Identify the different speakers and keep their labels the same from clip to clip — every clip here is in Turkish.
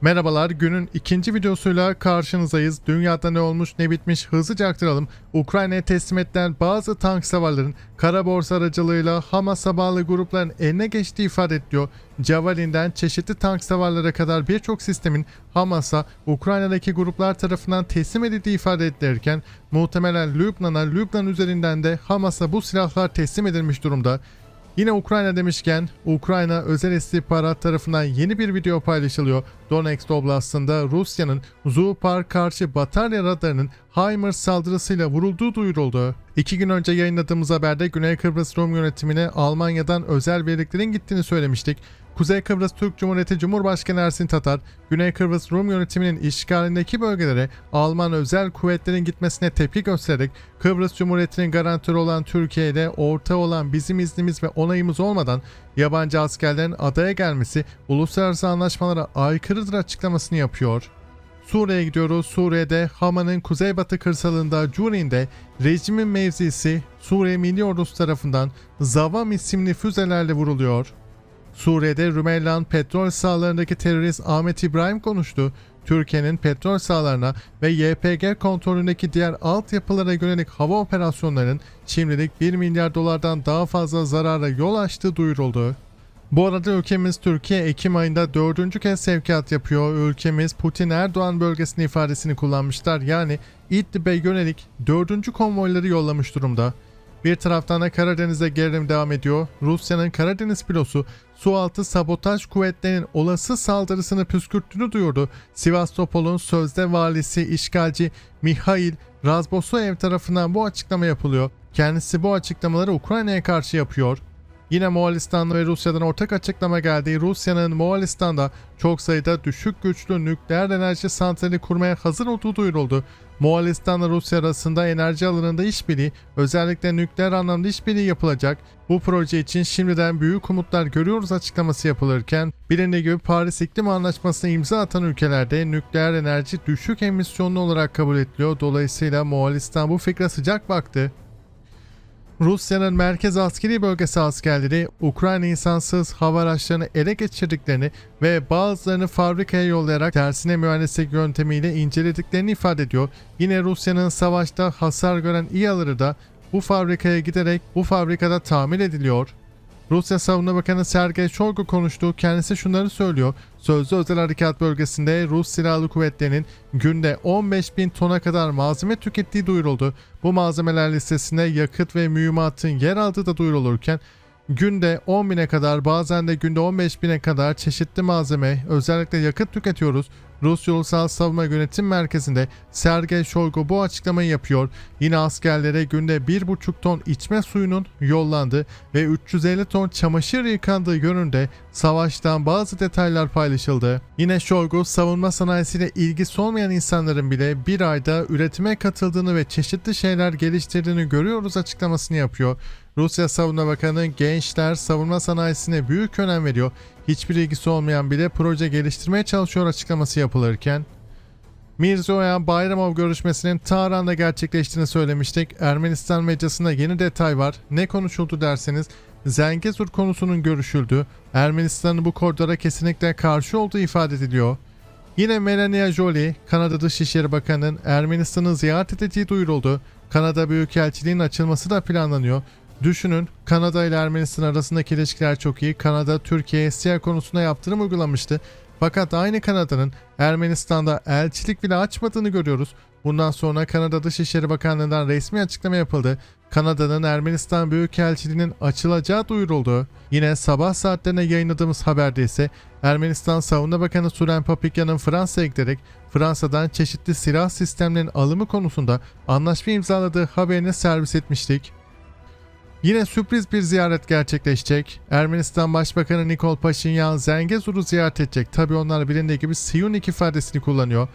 Speaker 1: Merhabalar, günün ikinci videosuyla karşınızdayız. Dünyada ne olmuş ne bitmiş hızlıca aktaralım. Ukrayna'ya teslim edilen bazı tank savarların kara borsa aracılığıyla Hamas'a bağlı grupların eline geçtiği ifade ediliyor. Javelin'den çeşitli tank savarlara kadar birçok sistemin Hamas'a Ukrayna'daki gruplar tarafından teslim edildiği ifade edilirken muhtemelen Lübnan'a, Lübnan üzerinden de Hamas'a bu silahlar teslim edilmiş durumda. Yine Ukrayna demişken Ukrayna özel istihbarat tarafından yeni bir video paylaşılıyor. Donetsk Oblast'ında Rusya'nın Zupar karşı batarya radarının HIMARS saldırısıyla vurulduğu duyuruldu. İki gün önce yayınladığımız haberde Güney Kıbrıs Rum yönetimine Almanya'dan özel birliklerin gittiğini söylemiştik. Kuzey Kıbrıs Türk Cumhuriyeti Cumhurbaşkanı Ersin Tatar, Güney Kıbrıs Rum yönetiminin işgalindeki bölgelere Alman özel kuvvetlerin gitmesine tepki göstererek Kıbrıs Cumhuriyeti'nin garantörü olan Türkiye'de orta olan bizim iznimiz ve onayımız olmadan yabancı askerlerin adaya gelmesi uluslararası anlaşmalara aykırıdır açıklamasını yapıyor. Suriye'ye gidiyoruz. Suriye'de Hama'nın kuzeybatı kırsalında Curin'de rejimin mevzisi Suriye Milli Ordusu tarafından Zavam isimli füzelerle vuruluyor. Suriye'de Rümeylan petrol sahalarındaki terörist Ahmet İbrahim konuştu. Türkiye'nin petrol sahalarına ve YPG kontrolündeki diğer altyapılara yönelik hava operasyonlarının şimdilik 1 milyar dolardan daha fazla zarara yol açtığı duyuruldu. Bu arada ülkemiz Türkiye Ekim ayında dördüncü kez sevkiyat yapıyor. Ülkemiz Putin-Erdoğan bölgesinin ifadesini kullanmışlar. Yani İdlib'e yönelik dördüncü konvoyları yollamış durumda. Bir taraftan da Karadeniz'de gerilim devam ediyor. Rusya'nın Karadeniz pilosu sualtı sabotaj kuvvetlerinin olası saldırısını püskürttüğünü duyurdu. Sivastopol'un sözde valisi işgalci Mihail Razbosoyev tarafından bu açıklama yapılıyor. Kendisi bu açıklamaları Ukrayna'ya karşı yapıyor. Yine Moğolistan ve Rusya'dan ortak açıklama geldi. Rusya'nın Moğolistan'da çok sayıda düşük güçlü nükleer enerji santrali kurmaya hazır olduğu duyuruldu. Moğolistan ile Rusya arasında enerji alanında işbirliği, özellikle nükleer anlamda işbirliği yapılacak. Bu proje için şimdiden büyük umutlar görüyoruz açıklaması yapılırken, bilindiği gibi Paris İklim Anlaşması'na imza atan ülkelerde nükleer enerji düşük emisyonlu olarak kabul ediliyor. Dolayısıyla Moğolistan bu fikre sıcak baktı. Rusya'nın merkez askeri bölgesi askerleri Ukrayna insansız hava araçlarını ele geçirdiklerini ve bazılarını fabrikaya yollayarak tersine mühendislik yöntemiyle incelediklerini ifade ediyor. Yine Rusya'nın savaşta hasar gören İHA'ları da bu fabrikaya giderek bu fabrikada tamir ediliyor. Rusya Savunma Bakanı Sergey Shoigu konuştu. Kendisi şunları söylüyor. Sözlü özel harekat bölgesinde Rus silahlı kuvvetlerinin günde 15 bin tona kadar malzeme tükettiği duyuruldu. Bu malzemeler listesinde yakıt ve mühimmatın yer aldığı da duyurulurken günde 10 bine kadar bazen de günde 15 bine kadar çeşitli malzeme özellikle yakıt tüketiyoruz. Rus Ulusal Savunma Yönetim Merkezi'nde Sergey Shoigu bu açıklamayı yapıyor. Yine askerlere günde 1,5 ton içme suyunun yollandı ve 350 ton çamaşır yıkandığı yönünde savaştan bazı detaylar paylaşıldı. Yine Shoigu savunma sanayisiyle ilgisi olmayan insanların bile bir ayda üretime katıldığını ve çeşitli şeyler geliştirdiğini görüyoruz açıklamasını yapıyor. Rusya Savunma Bakanı gençler savunma sanayisine büyük önem veriyor. Hiçbir ilgisi olmayan bile proje geliştirmeye çalışıyor açıklaması yapılırken Mirzoyan Bayramov görüşmesinin Tahran'da gerçekleştiğini söylemiştik. Ermenistan medyasında yeni detay var. Ne konuşuldu derseniz Zengezur konusunun görüşüldü. Ermenistan'ın bu koridora kesinlikle karşı olduğu ifade ediliyor. Yine Melania Jolie, Kanada Dışişleri Bakanı'nın Ermenistan'ı ziyaret edeceği duyuruldu. Kanada Büyükelçiliğinin açılması da planlanıyor. Düşünün Kanada ile Ermenistan arasındaki ilişkiler çok iyi. Kanada Türkiye'ye siyah konusunda yaptırım uygulamıştı. Fakat aynı Kanada'nın Ermenistan'da elçilik bile açmadığını görüyoruz. Bundan sonra Kanada Dışişleri Bakanlığı'ndan resmi açıklama yapıldı. Kanada'nın Ermenistan Büyükelçiliğinin açılacağı duyuruldu. Yine sabah saatlerine yayınladığımız haberde ise Ermenistan Savunma Bakanı Suren Papikyan'ın Fransa'ya giderek Fransa'dan çeşitli silah sistemlerinin alımı konusunda anlaşma imzaladığı haberini servis etmiştik. Yine sürpriz bir ziyaret gerçekleşecek. Ermenistan Başbakanı Nikol Paşinyan Zengezur'u ziyaret edecek. Tabi onlar bilindiği gibi Siyunik ifadesini kullanıyor.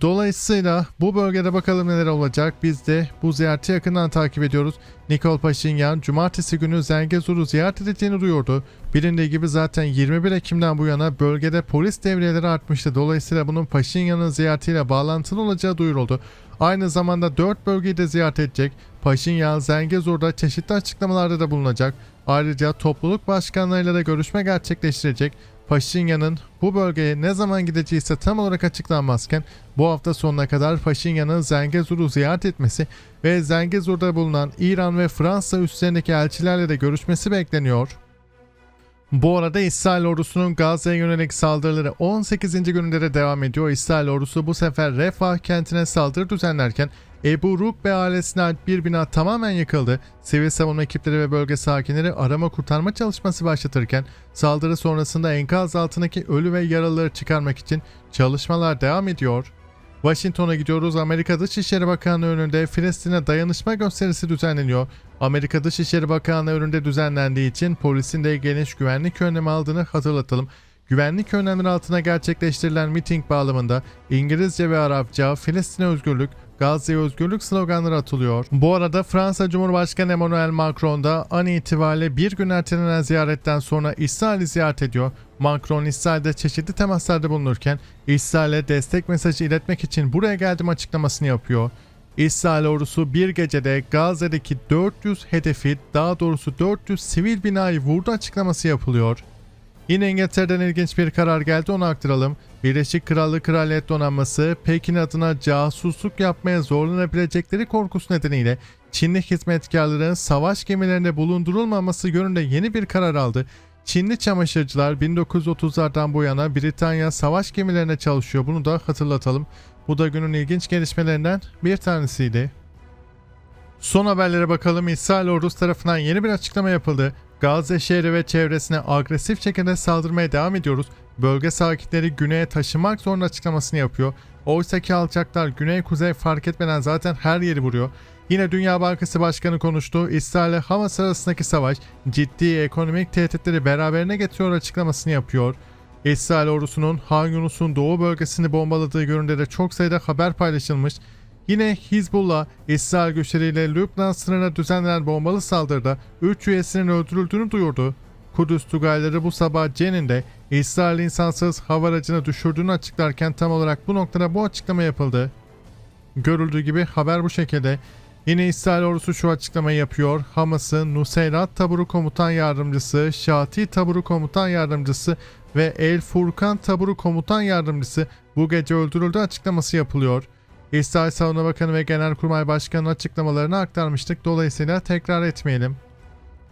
Speaker 1: Dolayısıyla bu bölgede bakalım neler olacak. Biz de bu ziyareti yakından takip ediyoruz. Nikol Paşinyan cumartesi günü Zengezur'u ziyaret edeceğini duyurdu. Bilindiği gibi zaten 21 Ekim'den bu yana bölgede polis devriyeleri artmıştı. Dolayısıyla bunun Paşinyan'ın ziyaretiyle bağlantılı olacağı duyuruldu. Aynı zamanda 4 bölgeyi de ziyaret edecek. Paşinyan Zengezur'da çeşitli açıklamalarda da bulunacak. Ayrıca topluluk başkanlarıyla da görüşme gerçekleştirecek. Paşinyan'ın bu bölgeye ne zaman gideceği ise tam olarak açıklanmazken bu hafta sonuna kadar Paşinyan'ın Zengezur'u ziyaret etmesi ve Zengezur'da bulunan İran ve Fransa üslerindeki elçilerle de görüşmesi bekleniyor. Bu arada İsrail ordusunun Gazze'ye yönelik saldırıları 18. gününde de devam ediyor. İsrail ordusu bu sefer Refah kentine saldırı düzenlerken Ebu Rukbe ailesine ait bir bina tamamen yıkıldı. Sivil savunma ekipleri ve bölge sakinleri arama kurtarma çalışması başlatırken saldırı sonrasında enkaz altındaki ölü ve yaralıları çıkarmak için çalışmalar devam ediyor. Washington'a gidiyoruz. Amerika Dışişleri Bakanlığı önünde Filistin'e dayanışma gösterisi düzenleniyor. Amerika Dışişleri Bakanlığı önünde düzenlendiği için polisin de geniş güvenlik önlemi aldığını hatırlatalım. Güvenlik önlemleri altına gerçekleştirilen miting bağlamında İngilizce ve Arapça Filistin'e özgürlük, Gazze'ye özgürlük sloganları atılıyor. Bu arada Fransa Cumhurbaşkanı Emmanuel Macron da an itibariyle bir gün ertelenen ziyaretten sonra İsrail'i ziyaret ediyor. Macron İsrail'de çeşitli temaslarda bulunurken İsrail'e destek mesajı iletmek için buraya geldim açıklamasını yapıyor. İsrail ordusu bir gecede Gazze'deki 400 hedefi daha doğrusu 400 sivil binayı vurdu açıklaması yapılıyor. Yine İngiltere'den ilginç bir karar geldi onu aktaralım. Birleşik Krallık Kraliyet Donanması Pekin adına casusluk yapmaya zorlanabilecekleri korkusu nedeniyle Çinli hizmetkarların savaş gemilerinde bulundurulmaması yönünde yeni bir karar aldı. Çinli çamaşırcılar 1930'lardan bu yana Britanya savaş gemilerine çalışıyor. Bunu da hatırlatalım. Bu da günün ilginç gelişmelerinden bir tanesiydi. Son haberlere bakalım. İsrail ordusu tarafından yeni bir açıklama yapıldı. Gazze şehri ve çevresine agresif şekilde saldırmaya devam ediyoruz. Bölge sakinleri güneye taşımak zorunda açıklamasını yapıyor. Oysa ki alçaklar güney kuzey fark etmeden zaten her yeri vuruyor. Yine Dünya Bankası Başkanı konuştu. İsrail ile Hamas arasındaki savaş ciddi ekonomik tehditleri beraberine getiriyor açıklamasını yapıyor. İsrail ordusunun Han Yunus'un doğu bölgesini bombaladığı yönünde de çok sayıda haber paylaşılmış. Yine Hizbullah, İsrail güçleriyle Lübnan sınırına düzenlenen bombalı saldırıda 3 üyesinin öldürüldüğünü duyurdu. Kudüs Tugayları bu sabah Cenin'de İsrail insansız hava aracını düşürdüğünü açıklarken tam olarak bu noktada bu açıklama yapıldı. Görüldüğü gibi haber bu şekilde. Yine İsrail ordusu şu açıklamayı yapıyor. Hamas'ın Nuseyrat Taburu Komutan Yardımcısı, Şati Taburu Komutan Yardımcısı ve El Furkan Taburu Komutan Yardımcısı bu gece öldürüldü açıklaması yapılıyor. İsrail Savunma Bakanı ve Genelkurmay Başkanı'nın açıklamalarını aktarmıştık. Dolayısıyla tekrar etmeyelim.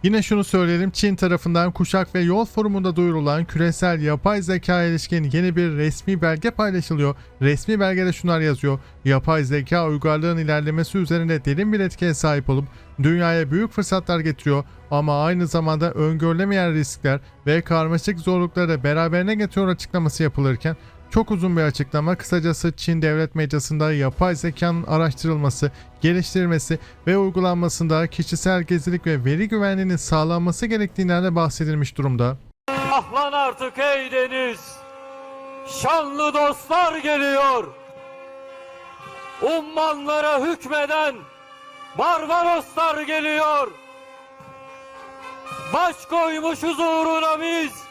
Speaker 1: Yine şunu söyleyelim. Çin tarafından Kuşak ve Yol Forumu'nda duyurulan küresel yapay zeka ilişkin yeni bir resmi belge paylaşılıyor. Resmi belgede şunlar yazıyor. Yapay zeka uygarlığın ilerlemesi üzerinde derin bir etkiye sahip olup dünyaya büyük fırsatlar getiriyor ama aynı zamanda öngörülemeyen riskler ve karmaşık zorlukları beraberine getiriyor açıklaması yapılırken çok uzun bir açıklama. Kısacası Çin devlet medyasında yapay zekanın araştırılması, geliştirilmesi ve uygulanmasında kişisel gizlilik ve veri güvenliğinin sağlanması gerektiğinden de bahsedilmiş durumda.
Speaker 2: Ahlan artık ey deniz. Şanlı dostlar geliyor. Ummanlara hükmeden Barbaroslar geliyor. Baş koymuşuz uğruna biz.